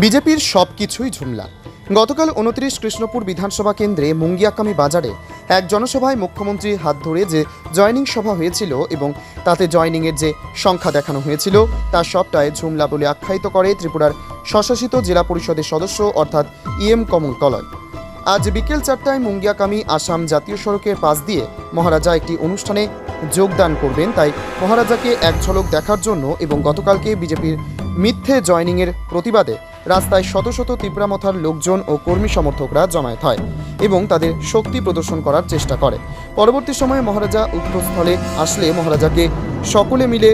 বিজেপির সব কিছুই ঝুমলা। গতকাল উনত্রিশ কৃষ্ণপুর বিধানসভা কেন্দ্রে মুঙ্গিয়াকামি বাজারে এক জনসভায় মুখ্যমন্ত্রী হাত ধরে যে জয়নিং সভা হয়েছিল এবং তাতে জয়নিংয়ের যে সংখ্যা দেখানো হয়েছিল, তা সবটাই ঝুমলা বলে আখ্যায়িত করে ত্রিপুরার স্বশাসিত জেলা পরিষদের সদস্য অর্থাৎ ইএম কমল কলয়। আজ বিকেল চারটায় মুঙ্গিয়াকামি আসাম জাতীয় সড়কের পাশ দিয়ে মহারাজা একটি অনুষ্ঠানে যোগদান করবেন। তাই মহারাজাকে এক ঝলক দেখার জন্য এবং গতকালকে বিজেপির মিথ্যে জয়নিংয়ের প্রতিবাদে রাস্তায় শত শত তিপ্রামথার লোকজন ও কর্মী সমর্থকরা জমায়েত হয় এবং তাদের শক্তি প্রদর্শন করার চেষ্টা করে। পরবর্তী সময়ে মহারাজা উক্ত স্থলে আসলে মহারাজাকে সকলে মিলে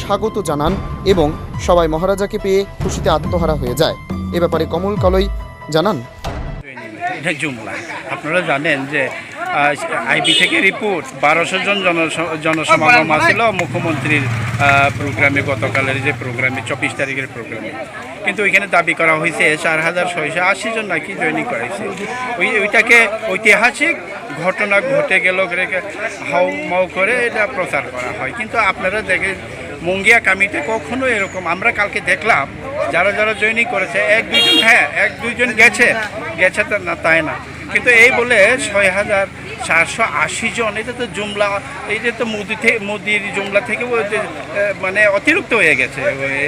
স্বাগত জানান এবং সবাই মহারাজাকে পেয়ে খুশিতে আত্মহারা হয়ে যায়। এ ব্যাপারে কমল কলই জানান। আপনারা জানেন যে আইবি থেকে রিপোর্ট। বারোশো জন জনস- জনসমাগম আসছিল মুখ্যমন্ত্রীর প্রোগ্রামে গতকালের যে প্রোগ্রামে চব্বিশ তারিখের প্রোগ্রামে। কিন্তু ওইখানে দাবি করা হয়েছে চার হাজার ছয়শো আশি জন নাকি জয়নিং করাইছে ওই ওইটাকে ঐতিহাসিক ঘটনা ঘটে গেল হাউ মাউ করে এটা প্রচার করা হয়। কিন্তু আপনারা দেখে মঙ্গিয়া কামিতে কখনো এরকম, আমরা কালকে দেখলাম, যারা যারা জয়নিং করেছে, এক দুইজন হ্যাঁ এক দুইজন গেছে গেছে না, তাই না। কিন্তু এই বলে ছয় হাজার চারশো আশি জন এটা তো জুমলা, এই যে তো মুদি থেকে মোদির জুমলা থেকে মানে অতিরিক্ত হয়ে গেছে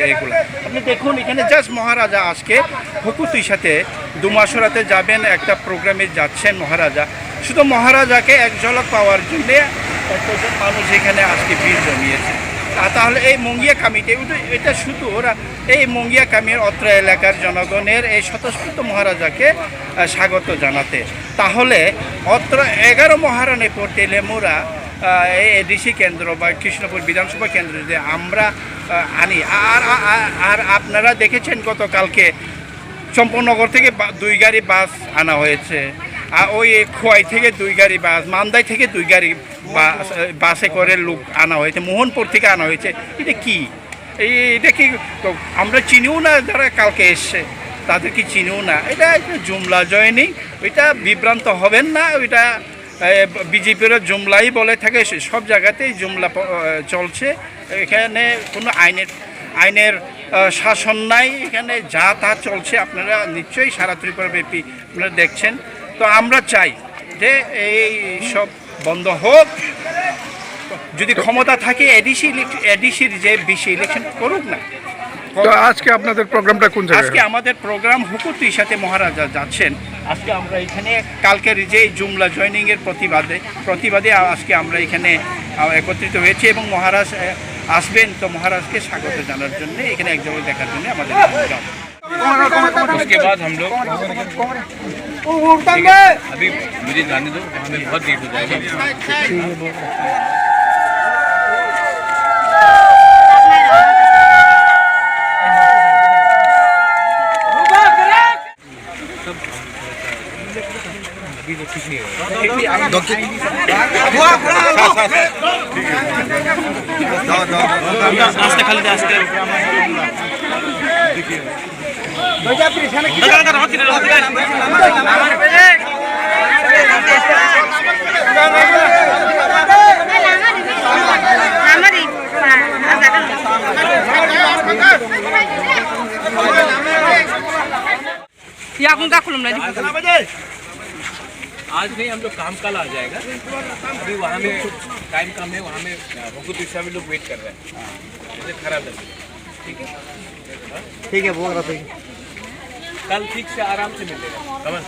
এইগুলো আপনি দেখুন, এখানে জাস্ট মহারাজা আজকে হুকুতির সাথে দুমাসরাতে যাবেন, একটা প্রোগ্রামে যাচ্ছেন মহারাজা। শুধু মহারাজাকে এক ঝলক পাওয়ার জন্যে কতজন মানুষ এখানে আজকে ভিড় জমিয়েছে। তাহলে এই মঙ্গিয়া কামিতে এটা- শুধু ওরা, এই মঙ্গিয়া কামির অত্র এলাকার জনগণের এই স্বতঃস্ফূর্ত মহারাজাকে স্বাগত জানাতে। তাহলে অত্র এগারো মহারণে পড়তে লেমুরা এই এডিসি কেন্দ্র বা কৃষ্ণপুর বিধানসভা কেন্দ্র যে আমরা আনি। আর আর- আপনারা দেখেছেন গতকালকে, চম্পনগর থেকে দুই গাড়ি বাস আনা হয়েছে। ওই খোয়াই থেকে দুই গাড়ি বাস, মান্দাই থেকে দুই গাড়ি বাস করে লোক আনা হয়েছে, মোহনপুর থেকে আনা হয়েছে। এটা কি? এই এটা কি? আমরা চিনিও না যারা কালকে এসছে, তাদের কি চিনিও না? এটা জুমলা জয়নিং, ওইটা বিভ্রান্ত হবেন না, ওইটা বিজেপিরও জুমলাই বলে থাকে সব জায়গাতেই জুমলা চলছে। এখানে কোনো আইনের আইনের শাসন নাই, এখানে যা তা চলছে, আপনারা নিশ্চয়ই সারা ত্রিপুরাব্যাপী আপনারা দেখছেন। তো আমরা চাই যে এই সব বন্ধ হোক। যদি ক্ষমতা থাকে এডিসি এডিসির যে বেশি ইলেকশন করুক না। তো আজকে আপনাদের প্রোগ্রামটা কোন আজকে আমাদের প্রোগ্রাম হুকুতির সাথে মহারাজা যাচ্ছেন। আজকে আমরা এখানে কালকের যে জুমলা জয়নিং এর প্রতিবাদে প্রতিবাদে আজকে আমরা এখানে একত্রিত হয়েছি এবং মহারাজ আসবেন। তো মহারাজকে স্বাগত জানার জন্য এখানে এক জায়গায় দেখার জন্য আমাদের। उसके बाद हम लोग अभी मुझे जाने दो हमें बहुत लेट हो जाएगा। अभी तो ठीक आज नहीं, हम लोग काम कल आ जाएगा। अभी वहाँ में टाइम कम है, वहाँ में भगवत दिशा में लोग वेट कर रहे हैं। हाँ, खराब लग ठीक है? ठीक है, वो कल ठीक से आराम से मिलेगा